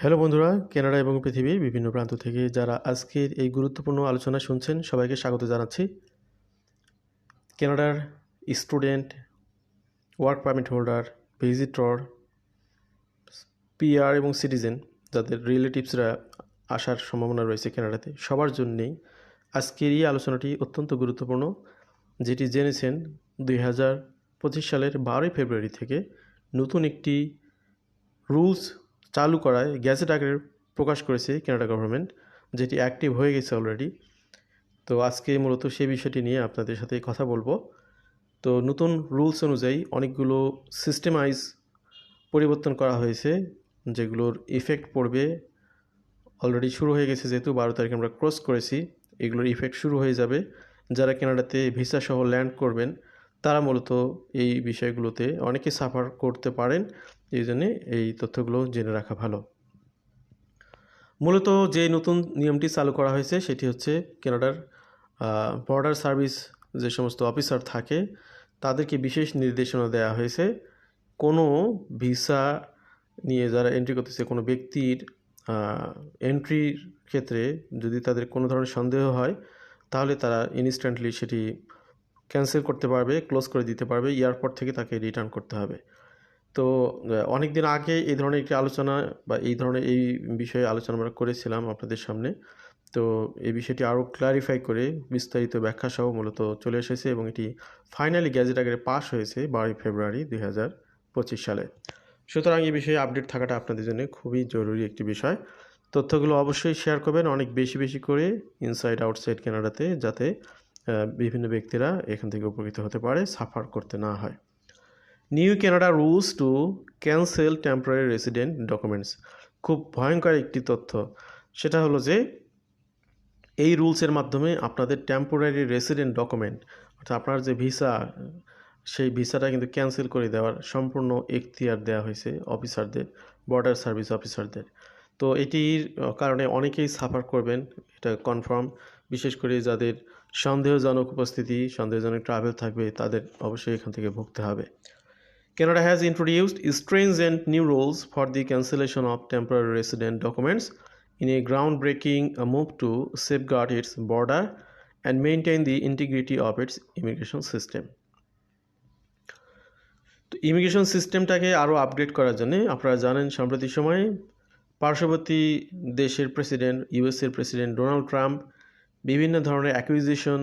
Hello বন্ধুরা, Canada এবং পৃথিবীর বিভিন্ন প্রান্ত থেকে যারা আজকের এই গুরুত্বপূর্ণ আলোচনা শুনছেন, সবাইকে স্বাগত জানাচ্ছি। কানাডার student, work permit holder, visitor, PR এবং সিটিজেন, যাদের রিলেটিভসরা আসার সম্ভাবনা রয়েছে কানাডাতে, সবার জন্যেই আজকের এই আলোচনাটি অত্যন্ত গুরুত্বপূর্ণ, যেটি জেনেছেন দুই হাজার পঁচিশ সালের বারোই ফেব্রুয়ারি থেকে নতুন একটি রুলস চালু করায় গ্যাজেট আকারে প্রকাশ করেছে কানাডা গভর্নমেন্ট, যেটি অ্যাক্টিভ হয়ে গেছে অলরেডি তো আজকে মূলত সেই বিষয়টি নিয়ে আপনাদের সাথে কথা বলব। তো নতুন রুলস অনুযায়ী অনেকগুলো সিস্টেমাইজ পরিবর্তন করা হয়েছে, যেগুলোর ইফেক্ট পড়বে। অলরেডি শুরু হয়ে গেছে যেহেতু বারো তারিখ আমরা ক্রস করেছি, এগুলোর ইফেক্ট শুরু হয়ে যাবে। যারা কেনাডাতে ভিসা সহ ল্যান্ড করবেন, তারা মূলত এই বিষয়গুলোতে অনেকে সাফার করতে পারেন। এই জন্যে এই তথ্যগুলো জেনে রাখা ভালো। মূলত যে নতুন নিয়মটি চালু করা হয়েছে সেটি হচ্ছে কানাডার বর্ডার সার্ভিস যে সমস্ত অফিসার থাকে, তাদেরকে বিশেষ নির্দেশনা দেওয়া হয়েছে। কোনো ভিসা নিয়ে যারা এন্ট্রি করতেছে, কোনো ব্যক্তির এন্ট্রির ক্ষেত্রে যদি তাদের কোনো ধরনের সন্দেহ হয়, তাহলে তারা ইনস্ট্যান্টলি সেটি ক্যান্সেল করতে পারবে ক্লোজ করে দিতে পারবে এয়ারপোর্ট থেকে তাকে রিটার্ন করতে হবে। তো অনেক দিন আগে এই ধরনের একটি আলোচনা বা এই ধরনের এই বিষয়ে আলোচনা আমরা করেছিলাম আপনাদের সামনে। তো এই বিষয়টি আরও ক্লারিফাই করে বিস্তারিত ব্যাখ্যা সহ মূলত চলে এসেছে এবং এটি ফাইনালি গ্যাজেট আগে পাশ হয়েছে বারোই ফেব্রুয়ারি দুই হাজার পঁচিশ সালে। সুতরাং এই বিষয়ে আপডেট থাকাটা আপনাদের জন্য খুবই জরুরি একটি বিষয়। তথ্যগুলো অবশ্যই শেয়ার করবেন অনেক বেশি বেশি করে ইনসাইড আউটসাইড কেনাডাতে যাতে বিভিন্ন ব্যক্তিরা এখান থেকে উপকৃত হতে পারে সাফার করতে না হয়। New Canada rules to cancel temporary resident documents. খুব ভয়ঙ্কর একটি তথ্য। সেটা হলো যে, এই রুলসের মাধ্যমে আপনাদের টেম্পোরারি রেসিডেন্ট ডকুমেন্ট, অর্থাৎ আপনার যে ভিসা, সেই ভিসাটা কিন্তু ক্যান্সেল করে দেওয়ার সম্পূর্ণ এখতিয়ার দেওয়া হয়েছে অফিসারদের, বর্ডার সার্ভিস অফিসারদের। তো এটির কারণে অনেকেই সাফার করবেন, এটা কনফার্ম। বিশেষ করে যাদের সন্দেহজনক উপস্থিতি, সন্দেহজনক ট্রাভেল থাকবে, তাদের অবশ্যই এখান থেকে ভুগতে হবে। Canada has introduced stringent new rules for the cancellation of temporary resident documents in a groundbreaking move to safeguard its border and maintain the integrity of its immigration system. তো ইমিগ্রেশন সিস্টেমটাকে আরও আপগ্রেড করার জন্য আপনারা জানেন সাম্প্রতিক সময়ে পার্শ্ববর্তী দেশের প্রেসিডেন্ট ইউএসএর প্রেসিডেন্ট ডোনাল্ড ট্রাম্প বিভিন্ন ধরনের অ্যাকুইজিশন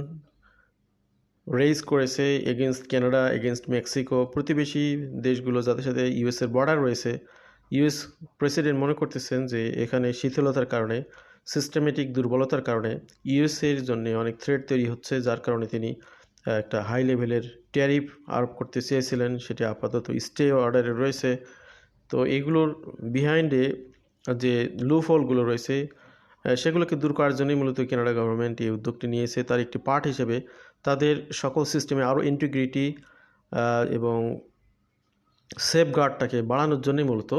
রেজ করেছে এগেনস্ট কানাডা এগেনস্ট মেক্সিকো প্রতিবেশী দেশগুলো যাদের সাথে ইউএসের বর্ডার রয়েছে ইউএস প্রেসিডেন্ট মনে করতেছেন যে এখানে শিথিলতার কারণে সিস্টেমেটিক দুর্বলতার কারণে ইউএসএর জন্য অনেক থ্রেড তৈরি হচ্ছে, যার কারণে তিনি একটা হাই লেভেলের ট্যারিফ আরোপ করতে চেয়েছিলেন, সেটি আপাতত স্টে অর্ডারে রয়েছে। তো এগুলোর বিহাইন্ডে যে লুফলগুলো রয়েছে সেগুলোকে দূর করার জন্যই মূলত কানাডা গভর্নমেন্ট এই উদ্যোগটি নিয়েছে। তার একটি পার্ট হিসেবে তাদের সকল সিস্টেমে আরও ইন্টিগ্রিটি এবং সেফগার্ডটাকে বাড়ানোর জন্যই মূলত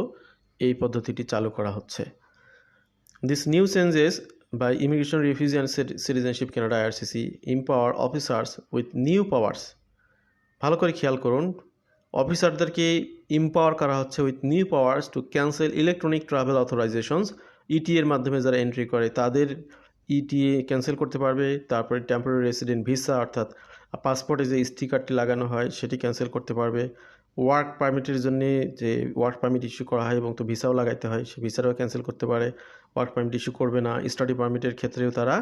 এই পদ্ধতিটি চালু করা হচ্ছে। This new changes by immigration refugee and citizenship Canada IRCC empower officers with new powers ভালো করে খেয়াল করুন অফিসারদেরকে ইম্পাওয়ার করা হচ্ছে with new powers to cancel electronic travel authorizations ET এর মাধ্যমে যারা এন্ট্রি করে, তাদের ইটিএ ক্যান্সেল করতে পারবে, তারপরে টেম্পোরারি রেসিডেন্ট ভিসা অর্থাৎ পাসপোর্টে যে স্টিকারটি লাগানো হয়, সেটি ক্যান্সেল করতে পারবে। ওয়ার্ক পারমিটের জন্য যে ওয়ার্ক পারমিট ইস্যু করা হয় এবং তো ভিসাও লাগাইতে হয়, সে ভিসাটাও ক্যান্সেল করতে পারে। ওয়ার্ক পারমিট ইস্যু করবে না। স্টাডি পারমিটের ক্ষেত্রেও তারা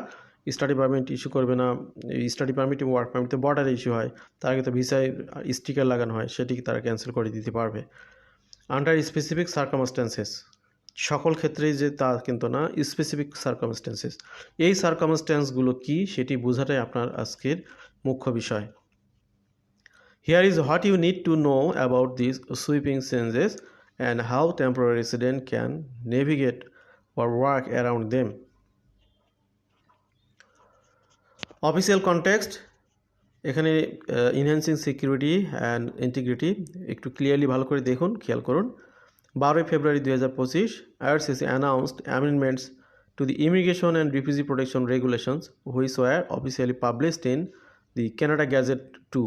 স্টাডি পারমিট ইস্যু করবে না। স্টাডি পারমিট এবং ওয়ার্ক পারমিটে বর্ডারে ইস্যু হয়, তার আগে তো ভিসায় স্টিকার লাগানো হয়, সেটিকে তারা ক্যান্সেল করে দিতে পারবে। আন্ডার স্পেসিফিক সার্কামস্ট্যান্সেস সকল ক্ষেত্রেই যে তা কিন্তু না স্পেসিফিক সার্কামস্ট্যান্সেস এই সার্কামস্ট্যান্সগুলো কি, সেটি বোঝাটাই আপনার আজকের মুখ্য বিষয়। Here is what you need to know about this sweeping changes and how temporary resident can navigate or work around them. Official context এখানে ইনহ্যান্সিং সিকিউরিটি অ্যান্ড ইন্টিগ্রিটি একটু ক্লিয়ারলি ভালো করে দেখুন, খেয়াল করুন। বারোই ফেব্রুয়ারি দুই হাজার পঁচিশ IRCC announced amendments to the immigration and refugee protection regulations which were officially published in the Canada gazette two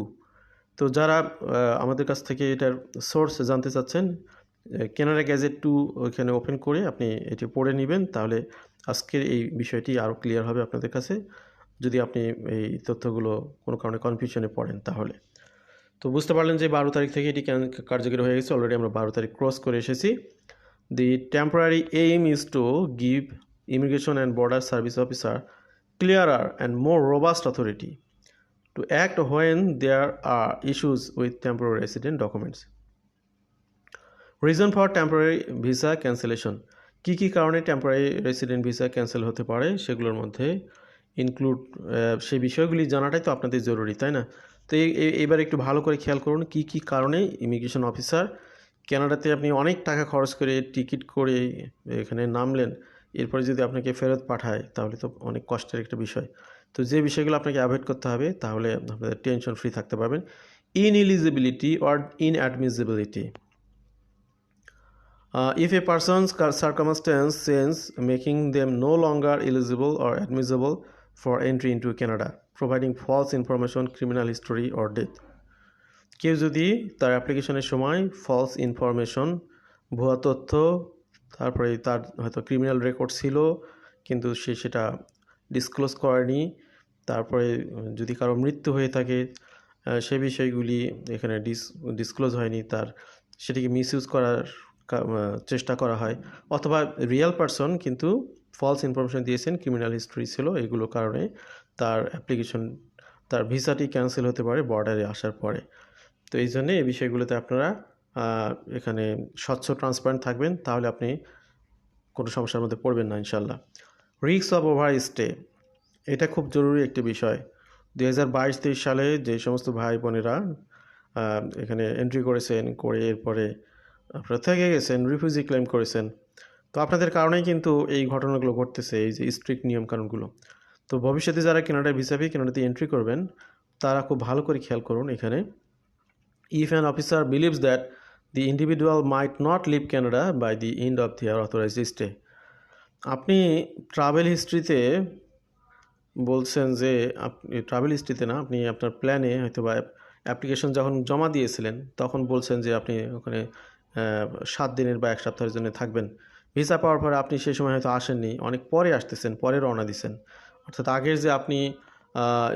তো যারা আমাদের কাছ থেকে এটার সোর্স জানতে চাচ্ছেন কেনারা গ্যাজেট টু ওইখানে ওপেন করে আপনি এটি পড়ে নেবেন, তাহলে আজকের এই বিষয়টি আরও ক্লিয়ার হবে আপনাদের কাছে। যদি আপনি এই তথ্যগুলো কোনো কারণে কনফিউশনে পড়েন তাহলে। তো বুঝতে পারলেন যে বারো তারিখ থেকে এটি কার্যকরী হয়ে গেছে। অলরেডি আমরা বারো তারিখ ক্রস করে এসেছি। The temporary aim is to give immigration and border service officer clearer and more robust authority to act when there are issues with temporary resident documents reason for temporary visa cancellation কী কী কারণে temporary resident visa cancel হতে পারে সেগুলোর মধ্যে include সেই বিষয়গুলি জানাটাই তো আপনাদের জরুরি, তাই না? তো এবার একটু ভালো করে খেয়াল করুন কী কী কারণে ইমিগ্রেশন অফিসার কানাডাতে আপনি অনেক টাকা খরচ করে টিকিট করে এখানে নামলেন। এরপরে যদি আপনাকে ফেরত পাঠায় তাহলে তো অনেক কষ্টের একটা বিষয়। তো যে বিষয়গুলো আপনাকে অ্যাভয়েড করতে হবে তাহলে আপনাদের টেনশন ফ্রি থাকতে পারবেন। Ineligibility or inadmissibility Uh, if a person's cir- circumstance change making them no longer eligible or admissible for entry into false information criminal history, or death. কেউ যদি তার অ্যাপ্লিকেশনের সময় ফলস ইনফরমেশন ভুয়া তথ্য, তারপরে তার হয়তো ক্রিমিনাল রেকর্ড ছিল, কিন্তু সে সেটা ডিসক্লোজ করেনি, তারপরে যদি কারও মৃত্যু হয়ে থাকে সে বিষয়গুলি এখানে ডিস ডিসক্লোজ হয়নি, তার সেটিকে মিসইউজ করার চেষ্টা করা হয় অথবা রিয়েল পারসন কিন্তু ফলস ইনফরমেশন দিয়েছেন ক্রিমিনাল হিস্ট্রি ছিল, এগুলোর কারণে তার অ্যাপ্লিকেশন তার ভিসাটি ক্যান্সেল হতে পারে বর্ডারে আসার পরে। তো এই জন্যে এই বিষয়গুলোতে আপনারা এখানে স্বচ্ছ ট্রান্সপারেন্ট থাকবেন, তাহলে আপনি কোনো সমস্যার মধ্যে পড়বেন না ইনশাল্লাহ রিক্স অফ ওভার স্টে এটা খুব জরুরি একটি বিষয়। দু হাজার বাইশ তেইশ সালে যে সমস্ত ভাই বোনেরা এখানে এন্ট্রি করেছেন, করে এরপরে আপনারা থেকে গেছেন রিফিউজি ক্লেম করেছেন। তো আপনাদের কারণেই কিন্তু এই ঘটনাগুলো ঘটতেছে, এই যে স্ট্রিক্ট নিয়মকানুনগুলো। তো ভবিষ্যতে যারা কেনাডায় ভিসা পেয়ে কেনাডাতে এন্ট্রি করবেন, তারা খুব ভালো করে খেয়াল করুন এখানে। If an officer believes that the individual might not leave Canada by the end of their authorized stay, আপনি ট্রাভেল হিস্ট্রিতে বলছেন যে আপনি ট্রাভেল হিস্ট্রিতে না, আপনি আপনার প্ল্যানে হয়তো বা অ্যাপ্লিকেশন যখন জমা দিয়েছিলেন, তখন বলছেন যে আপনি ওখানে সাত দিনের বা এক সপ্তাহের জন্য থাকবেন। ভিসা পাওয়ার পরে আপনি সেই সময় হয়তো আসেননি, অনেক পরে আসতেছেন, পরে রওনা দিচ্ছেন অর্থাৎ আগের যে আপনি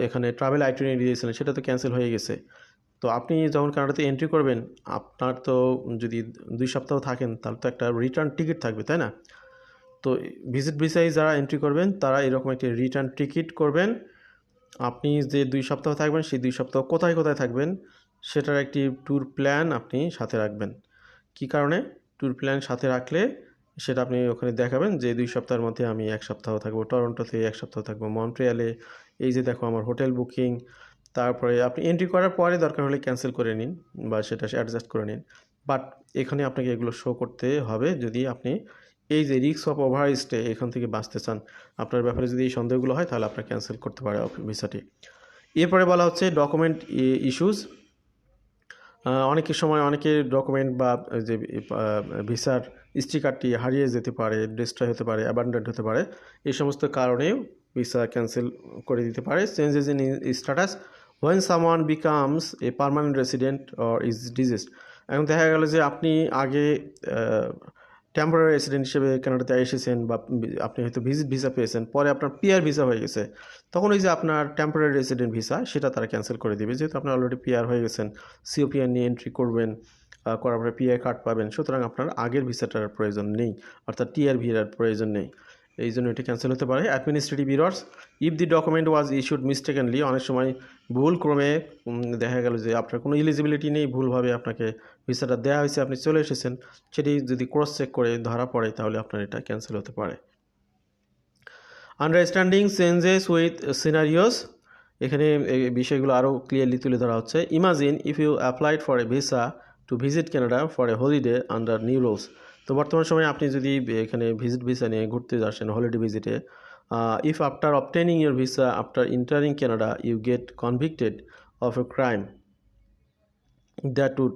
এখানে ট্রাভেল আইটিনারি দিয়েছিলেন, সেটা তো ক্যান্সেল হয়ে গেছে। তো আপনি যখন কানাডাতে এন্ট্রি করবেন, আপনার তো যদি দুই সপ্তাহ থাকেন, তাহলে তো একটা রিটার্ন টিকিট থাকবে, তাই না? তো ভিজিট ভিসায় যারা এন্ট্রি করবেন, তারা এরকম একটি রিটার্ন টিকিট করবেন। আপনি যে দুই সপ্তাহ থাকবেন, সেই দুই সপ্তাহ কোথায় কোথায় থাকবেন, সেটার একটি ট্যুর প্ল্যান আপনি সাথে রাখবেন। কী কারণে? ট্যুর প্ল্যান সাথে রাখলে সেটা আপনি ওখানে দেখাবেন যে দুই সপ্তাহের মধ্যে আমি এক সপ্তাহ থাকব, টরন্টোতে এক সপ্তাহ থাকব, মন্ট্রিয়ালে। এই যে দেখো আমার হোটেল বুকিং, তারপরে আপনি এন্ট্রি করার পরে দরকার হলে ক্যান্সেল করে নিন বা সেটা অ্যাডজাস্ট করে নিন। বাট এখানে আপনাকে এগুলো শো করতে হবে যদি আপনি এই যে রিক্স অফ ওভার স্টে এখান থেকে বাঁচতে চান, আপনার ব্যাপারে যদি এই সন্দেহগুলো হয় তাহলে আপনার ক্যান্সেল করতে পারে ভিসাটি এরপরে বলা হচ্ছে ডকুমেন্ট ইস্যুস অনেকের সময় অনেকের ডকুমেন্ট বা যে ভিসার স্টিকারটি হারিয়ে যেতে পারে ডিস্ট্রয় হতে পারে অ্যাবান্ডেন্ট হতে পারে, এই সমস্ত কারণেও ভিসা ক্যান্সেল করে দিতে পারে। Changes in status when someone becomes a permanent resident or is disease এখন দেখা গেল যে আপনি আগে টেম্পোরারি রেসিডেন্ট হিসেবে কানাডাতে এসেছেন বা আপনি হয়তো ভিজিট ভিসা পেয়েছেন, পরে আপনার পিয়ার ভিসা হয়ে গেছে, তখন ওই যে আপনার টেম্পোরারি রেসিডেন্ট ভিসা সেটা তারা ক্যান্সেল করে দেবে। যেহেতু আপনি অলরেডি পিয়ার হয়ে গেছেন সিওপিআর নিয়ে এন্ট্রি করবেন করার পরে পিআর কার্ড পাবেন, সুতরাং আপনার আগের ভিসাটার প্রয়োজন নেই, অর্থাৎ টিআর ভিসার প্রয়োজন নেই। এই জন্য এটি ক্যান্সেল হতে পারে। Administrative errors if the document was issued mistakenly অনেক সময় ভুল ক্রমে দেখা গেল যে আপনার কোনো ইলিজিবিলিটি নেই, ভুলভাবে আপনাকে ভিসাটা দেওয়া হয়েছে, আপনি চলে এসেছেন, সেটি যদি ক্রস চেক করে ধরা পড়ে, তাহলে আপনার এটা ক্যান্সেল হতে পারে। আন্ডারস্ট্যান্ডিং চেঞ্জেস উইথ সিনারিওস এখানে এই বিষয়গুলো আরও ক্লিয়ারলি তুলে ধরা হচ্ছে। Imagine if you applied for a visa to visit Canada for a holiday under new rules তো বর্তমান সময়ে আপনি যদি এখানে ভিজিট ভিসা নিয়ে ঘুরতে আসেন holiday ভিজিটে if after obtaining your visa after entering Canada you get convicted of a crime that would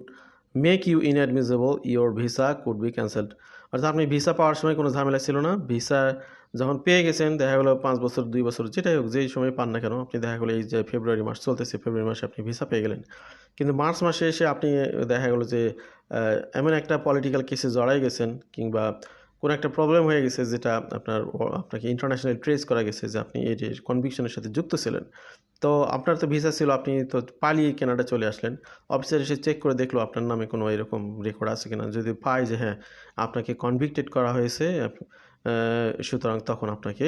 make you inadmissible your visa could be cancelled অর্থাৎ আপনি ভিসা পাওয়ার সময় কোনো ঝামেলা ছিল না। ভিসা যখন পেয়ে গেছেন, দেখা গেলো পাঁচ বছর, দুই বছর, যেটাই হোক, যেই সময় পান না কেন, আপনি দেখা গেলো এই যে ফেব্রুয়ারি মাস চলতেছে ফেব্রুয়ারি মাসে আপনি ভিসা পেয়ে গেলেন। কিন্তু মার্চ মাসে এসে আপনি দেখা গেলো যে এমন একটা পলিটিক্যাল কেসে জড়াই গেছেন কিংবা কোনো একটা প্রবলেম হয়ে গেছে যেটা আপনার আপনাকে ইন্টারন্যাশনাল ট্রেস করা গেছে যে আপনি এই কনভিকশনের সাথে যুক্ত ছিলেন। তো আপনার তো ভিসা ছিল, আপনি তো পালিয়ে কানাডা চলে আসলেন। অফিসার এসে চেক করে দেখল আপনার নামে কোনো এরকম রেকর্ড আছে কিনা। যদি পায় যে হ্যাঁ আপনাকে কনভিক্টেড করা হয়েছে সুতরাং তখন আপনাকে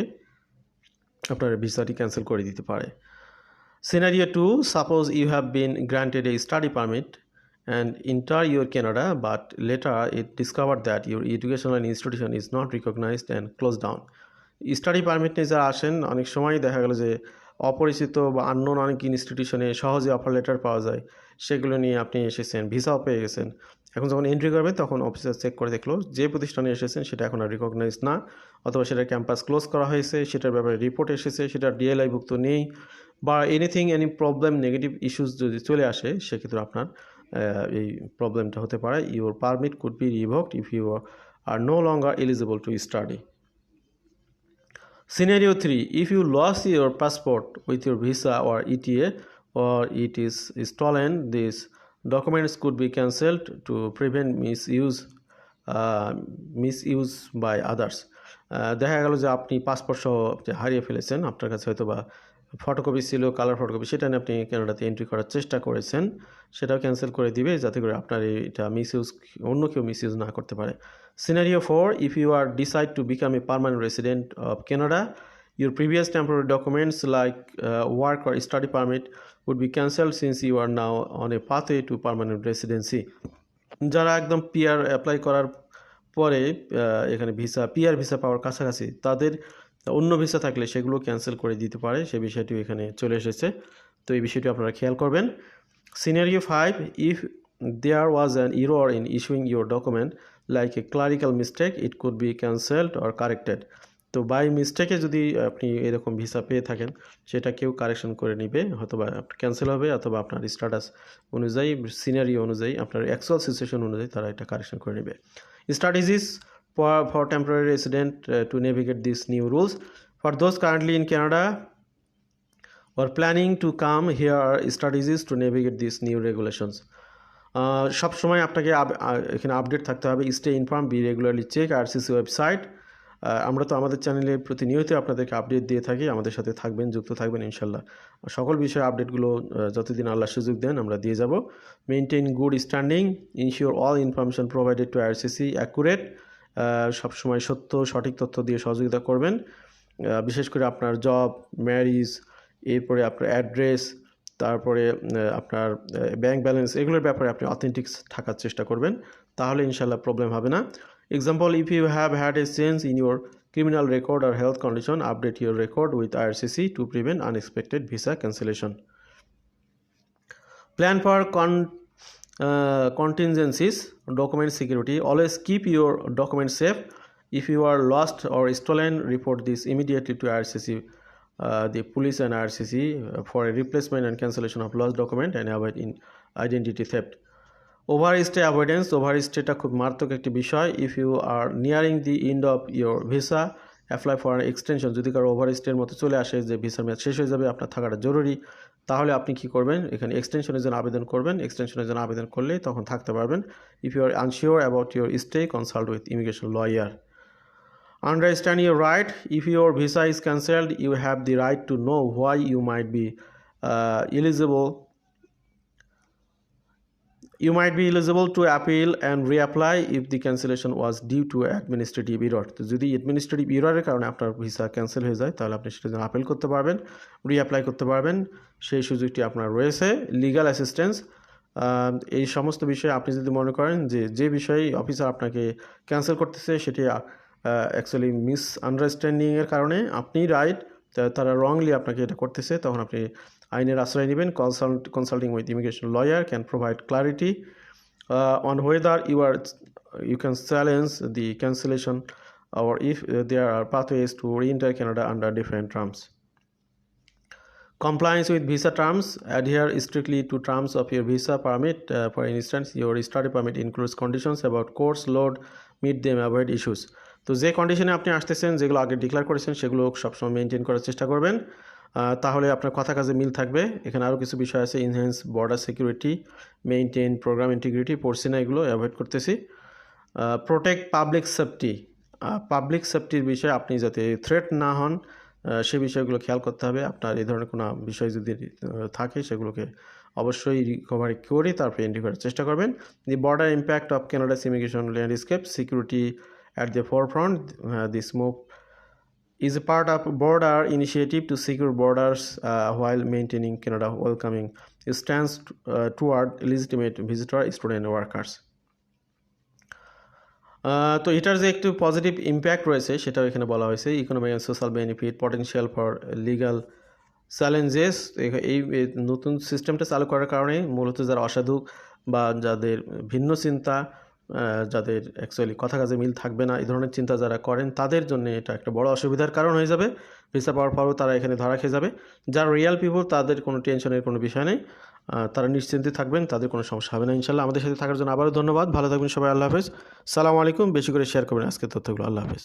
আপনার ভিসাটি ক্যান্সেল করে দিতে পারে। Scenario 2 Suppose you have been granted a study permit and enter your Canada, but later it discovered that your educational institution is not recognized and closed down. Study permit নিয়ে যারা আসেন অনেক সময় দেখা গেল যে অপরিচিত বা আননোন অনেক ইনস্টিটিউশনে সহজে অফার লেটার পাওয়া যায় সেগুলো নিয়ে আপনি এসেছেন ভিসাও পেয়ে গেছেন এখন যখন এন্ট্রি করবে তখন অফিসার চেক করে দেখল যে প্রতিষ্ঠানে এসেছেন সেটা এখন আর রিকগনাইজ না। অথবা সেটা ক্যাম্পাস ক্লোজ করা হয়েছে সেটার ব্যাপারে রিপোর্ট এসেছে সেটা ডিএলআই ভুক্ত নেই বা anything any problem negative issues যদি চলে আসে সেক্ষেত্রে আপনার এই প্রবলেমটা হতে পারে। Your permit could be revoked if you are no longer eligible to study Scenario 3 If you lost your passport with your visa or ETA or it is stolen, these documents could be cancelled to prevent misuse by others. Ah, দেখা গেল যে আপনি passport সহ হারিয়ে ফেলেছেন আপনার কাছে হয়তো বা ফটোকপি ছিল কালার ফটোকপি সেটা নিয়ে আপনি কানাডাতে এন্ট্রি করার চেষ্টা করেছেন সেটাও ক্যান্সেল করে দিবে যাতে করে আপনার এটা মিসইউজ অন্য কেউ মিসইউজ না করতে পারে scenario four if you are decide to become a permanent resident of Canada your previous temporary documents like uh, work or study permit would be cancelled since you are now on a pathway to permanent residency যারা একদম PR apply করার পরে এখানে visa PR visa পাওয়ার কাছাকাছি তাদের অন্য visa থাকলে সেগুলো ক্যান্সেল করে দিতে পারে সে বিষয়টিও এখানে চলে এসেছে তো এই বিষয়টি আপনারা খেয়াল করবেন scenario five if there was an error in issuing your document like a clerical mistake it could be cancelled or corrected তো বাই মিস্টেকে যদি আপনি এরকম ভিসা পেয়ে থাকেন, সেটা কেউ কারেকশন করে নিবে অথবা ক্যান্সেল হবে অথবা আপনার স্ট্যাটাস অনুযায়ী সিনারি অনুযায়ী, আপনার অ্যাকচুয়াল সিচুয়েশন অনুযায়ী তারা এটা কারেকশন করে নেবে। Strategies for temporary resident to navigate this new rules for those currently in Canada or planning to come, here are strategies to navigate these new regulations. সব আপনাকে এখানে আপডেট থাকতে হবে stay inform be regularly check R CC website আমরা তো আমাদের চ্যানেলে প্রতিনিয়ত আপনাদেরকে আপডেট দিয়ে থাকি, আমাদের সাথে থাকবেন, যুক্ত থাকবেন ইনশাল্লাহ। সকল বিষয়ে আপডেটগুলো যতদিন আল্লাহ সুযোগ দেন আমরা দিয়ে যাব। Maintain good standing ensure all information provided to RCC accurate সবসময় সত্য, সঠিক তথ্য দিয়ে সহযোগিতা করবেন। বিশেষ করে আপনার জব ম্যারিজ এরপরে আপনার অ্যাড্রেস তারপরে আপনার ব্যাংক ব্যালেন্স এগুলোর ব্যাপারে আপনি অথেন্টিক থাকার চেষ্টা করবেন। তাহলে ইনশাল্লাহ প্রবলেম হবে না। Example, if you have had a change in your criminal record or health condition, update your record with IRCC to prevent unexpected visa cancellation. Plan for con uh, contingencies, document security. Always keep your documents safe. If you are lost or stolen, report this immediately to IRCC. Uh, the police and RCC uh, for a replacement and cancellation of lost document and avoid in identity theft. Overstay avoidance ওভারস্টেটা খুব মারাত্মক একটি বিষয়। If you are nearing the end of your visa apply for extension যদি কারও over স্টের মতো চলে আসে যে ভিসার মেয়াদ শেষ হয়ে যাবে আপনার থাকাটা জরুরি তাহলে আপনি কি করবেন? এখানে এক্সটেনশনের জন্য আবেদন করবেন। এক্সটেনশনের জন্য আবেদন করলে তখন থাকতে পারবেন। If you are unsure about your stay consult with immigration lawyer your right. If your visa is cancelled, you have the right to know why you might be uh, eligible. You might be eligible to appeal and reapply if the cancellation was due to administrative error. তো যদি administrative error কারণে আপনার visa cancel হয়ে যায়, তাহলে আপনি জন্য appeal করতে পারবেন রিঅ্যাপ্লাই করতে পারবেন সেই সুযোগটি আপনার রয়েছে লিগ্যাল অ্যাসিস্ট্যান্স এই সমস্ত বিষয়ে আপনি যদি মনে করেন যে যে বিষয়ে অফিসার আপনাকে ক্যান্সেল করতেছে, সেটি অ্যাকচুয়ালি মিস আন্ডারস্ট্যান্ডিংয়ের কারণে আপনি রাইট তারা রংলি আপনাকে এটা করতেছে, তখন আপনি আইনের আশ্রয় নেবেন consult consulting with immigration lawyer can provide clarity on whether you are you can challenge the cancellation or if uh, there are pathways to re-enter Canada under different terms. Compliance with visa terms. Adhere strictly to terms of your visa permit. Uh, for instance, your study permit includes conditions about course load, meet them, avoid issues. তো যে কন্ডিশনে আপনি আসতেছেন যেগুলো আগে declare করেছেন সেগুলো সবসময় মেনটেন করার চেষ্টা করবেন আহ, তাহলে আপনার কথা কাজে মিল থাকবে। এখানে আরও কিছু বিষয় আছে enhance border security maintain program integrity পড়ছি না এগুলো অ্যাভয়েড করতেছি। প্রোটেক্ট পাবলিক সেফটি পাবলিক সেফটির বিষয়ে আপনি যাতে থ্রেট না হন সে বিষয়গুলো খেয়াল করতে হবে। আপনার এই ধরনের কোনো বিষয় যদি থাকে সেগুলোকে অবশ্যই রিকভারি করে তারপরে এন্ট্রি করার চেষ্টা করবেন। The border impact of Canada's immigration landscape security at the forefront this move is a part of border initiative to secure borders uh, while maintaining Canada welcoming stance uh, toward legitimate visitor student workers. তো এটার যে একটু positive impact রয়েছে সেটাও এখানে বলা হয়েছে economic and social benefit potential for legal challenges এই নতুন সিস্টেমটা চালু করার কারণে মূলত যারা অসাধু বা যাদের ভিন্ন চিন্তা যাদের অ্যাকচুয়ালি কথা কাজে মিল থাকবে না, এই ধরনের চিন্তা যারা করেন, তাদের জন্য এটা একটা বড় অসুবিধার কারণ হয়ে যাবে। ভিসা পাওয়ার পরও তারা এখানে ধরা খেয়ে যাবে। যারা রিয়াল পিপল তাদের কোনো টেনশনের কোনো বিষয় নেই। তারা নিশ্চিন্তে থাকবেন, তাদের কোনো সমস্যা হবে না ইনশাল্লাহ আমাদের সাথে থাকার জন্য আবারও ধন্যবাদ। ভালো থাকবেন সবাই, আল্লাহ হাফেজ। সালামু আলাইকুম। বেশি করে শেয়ার করবেন আজকের তথ্যগুলো। আল্লাহ হাফেজ।